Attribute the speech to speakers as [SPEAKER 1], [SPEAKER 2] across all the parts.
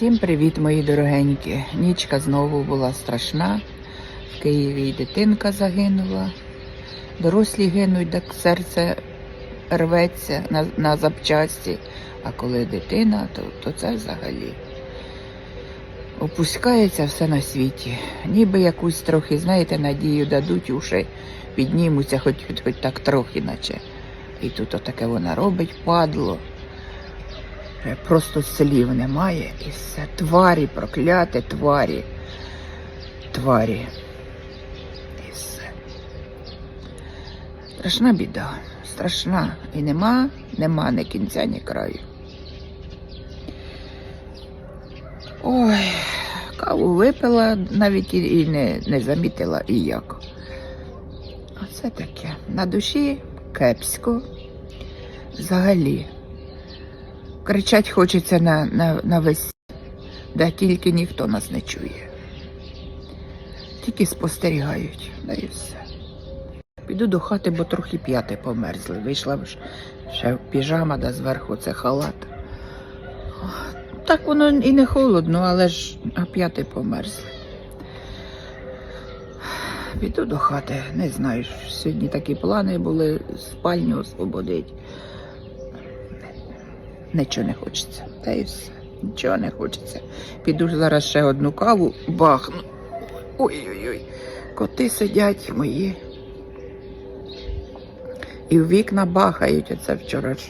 [SPEAKER 1] Всім привіт, мої дорогенькі. Нічка знову була страшна. В Києві і дитинка загинула. Дорослі гинуть, так серце рветься на, на запчасті. А коли дитина, то, то це взагалі опускається все на світі. Ніби якусь трохи, знаєте, надію дадуть, уші піднімуться, хоч, хоч, хоч так трохи, наче. І тут отаке вона робить, падло. Е, Просто слів немає і все. Тварі, прокляте тварі. Тварі. І все. Страшна біда. Страшна. І нема, нема ні кінця, ні краю. Ой, каву випила, навіть і не, не замітила і як. Оце таке. На душі кепсько. Взагалі. Кричать хочеться на, на, на весь, да тільки ніхто нас не чує. Тільки спостерігають, да і все. Піду до хати, бо трохи п'яти померзли. Вийшла ж ще піжама, да зверху це халат. Так воно і не холодно, але ж а п'яти померзли. Піду до хати, не знаю. Сьогодні такі плани були спальню освободити. Нічого не хочеться. Та і все. Нічого не хочеться. Піду зараз ще одну каву бахну. Ой-ой-ой. Коти сидять мої. І в вікна бахають. Оце вчора ж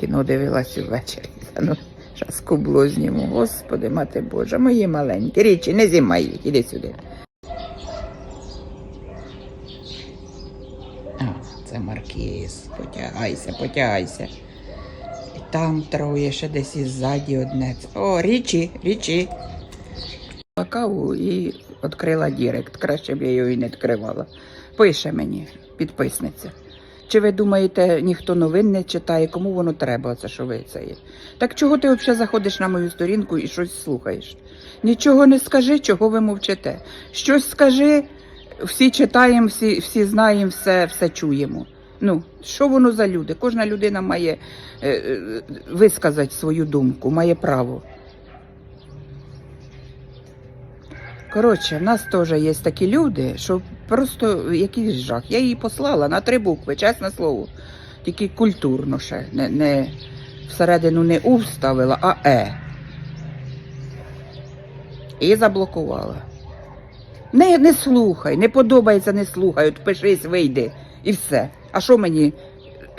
[SPEAKER 1] кіно дивилась увечері. Та Ну, зараз кубло зніму. Господи, мати Божа, мої маленькі. Річі, не зімай їх, іди сюди. А, це маркіз. Потягайся, потягайся. Там троє, ще десь іззаді одне. О, річі, річі. Каву і відкрила Дірект. Краще б я його і не відкривала. Пише мені, підписниця. Чи ви думаєте, ніхто новин не читає, кому воно треба, оце що ви це є? Так чого ти взагалі заходиш на мою сторінку і щось слухаєш? Нічого не скажи, чого ви мовчите. Щось скажи, всі читаємо, всі, всі знаємо, все, все чуємо. Ну, що воно за люди? Кожна людина має е, е, висказати свою думку, має право. Коротше, в нас теж є такі люди, що просто якийсь жах. Я її послала на три букви, чесне слово. Тільки культурно ще. Не, не всередину не У вставила, а Е. І заблокувала. Не, не слухай, не подобається, не слухай. От пишись, вийди і все. А що мені?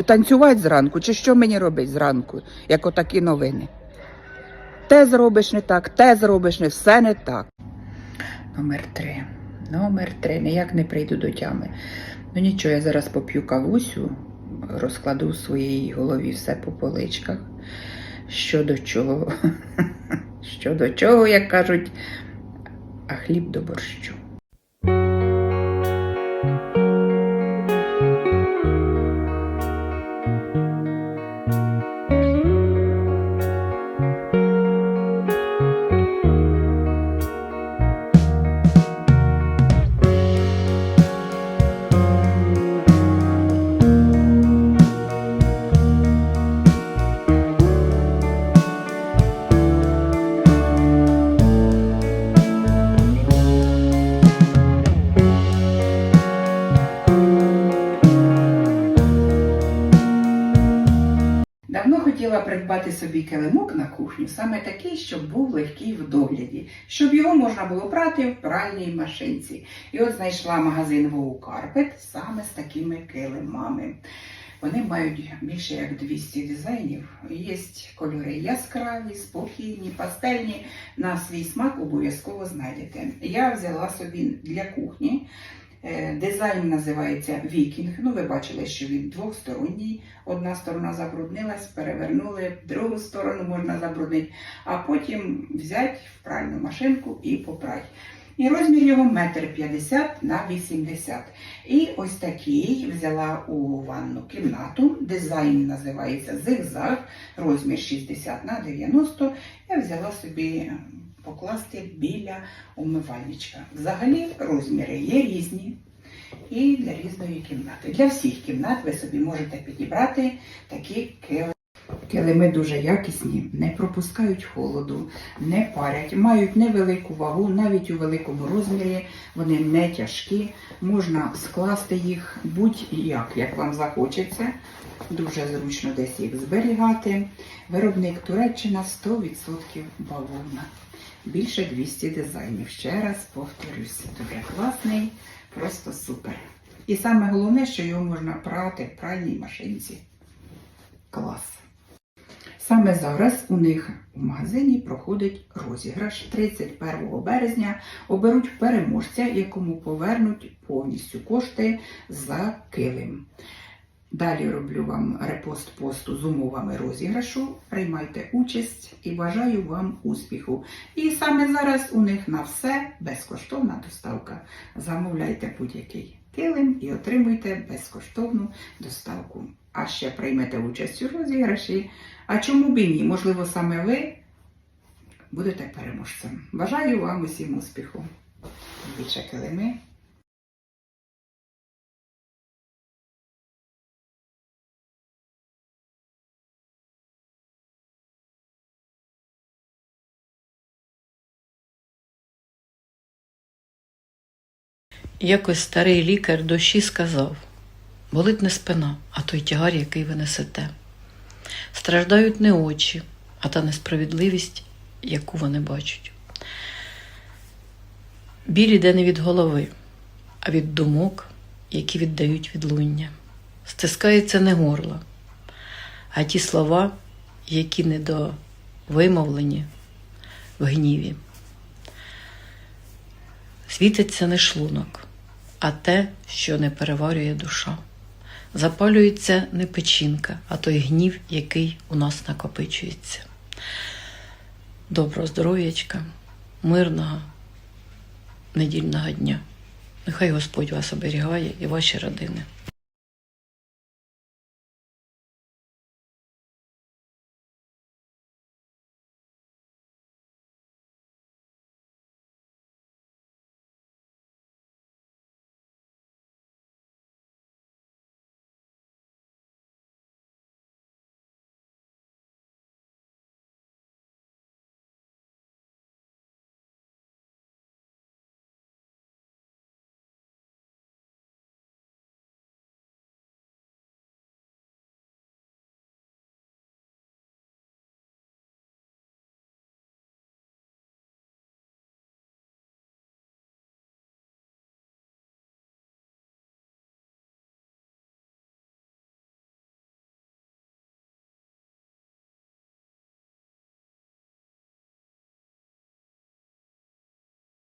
[SPEAKER 1] Танцювати зранку? Чи що мені робити зранку, як отакі новини? Те зробиш не так, те зробиш не все не так. Номер три. Номер три. Ніяк не прийду до тями. Ну нічого, я зараз поп'ю кавусю, розкладу в своїй голові все по поличках. Що до чого? Що до чого, як кажуть, а хліб до борщу. Придбати собі килимок на кухню, саме такий, щоб був легкий в догляді, щоб його можна було прати в пральній машинці. І от знайшла магазин Wow Carpet саме з такими килимами. Вони мають більше як 200 дизайнів. Є кольори яскраві, спокійні, пастельні. На свій смак обов'язково знайдете. Я взяла собі для кухні. Е, Дизайн називається Вікінг. Ну, ви бачили, що він двосторонній. Одна сторона забруднилась, перевернули, другу сторону можна забруднити, а потім взяти в пральну машинку і попрати. І розмір його метр п'ятдесят на 80. І ось такий взяла у ванну кімнату. Дизайн називається зигзаг, розмір 60 на 90. Я взяла собі покласти біля умивальничка. Взагалі розміри є різні. І для різної кімнати. Для всіх кімнат ви собі можете підібрати такі кили. Килими дуже якісні, не пропускають холоду, не парять, мають невелику вагу, навіть у великому розмірі. Вони не тяжкі, можна скласти їх будь-як, як вам захочеться. Дуже зручно десь їх зберігати. Виробник Туреччина 100% бавовна. Більше 200 дизайнів. Ще раз повторюся, дуже класний, просто супер. І саме головне, що його можна прати в пральній машинці. Клас. Саме зараз у них у магазині проходить розіграш 31 березня. Оберуть переможця, якому повернуть повністю кошти за килим. Далі роблю вам репост посту з умовами розіграшу. Приймайте участь і бажаю вам успіху. І саме зараз у них на все безкоштовна доставка. Замовляйте будь-який килим і отримуйте безкоштовну доставку. А ще приймете участь у розіграші. А чому б і ні? Можливо, саме ви будете переможцем. Бажаю вам усім успіху. Більше килими.
[SPEAKER 2] Якось старий лікар душі сказав: болить не спина, а той тягар, який ви несете. Страждають не очі, а та несправедливість, яку вони бачать. Біль іде не від голови, а від думок, які віддають відлуння. Стискається не горло, а ті слова, які недовимовлені в гніві. Світиться не шлунок, а те, що не переварює душа. Запалюється не печінка, а той гнів, який у нас накопичується. Доброго здоров'ячка, мирного, недільного дня. Нехай Господь вас оберігає і ваші родини.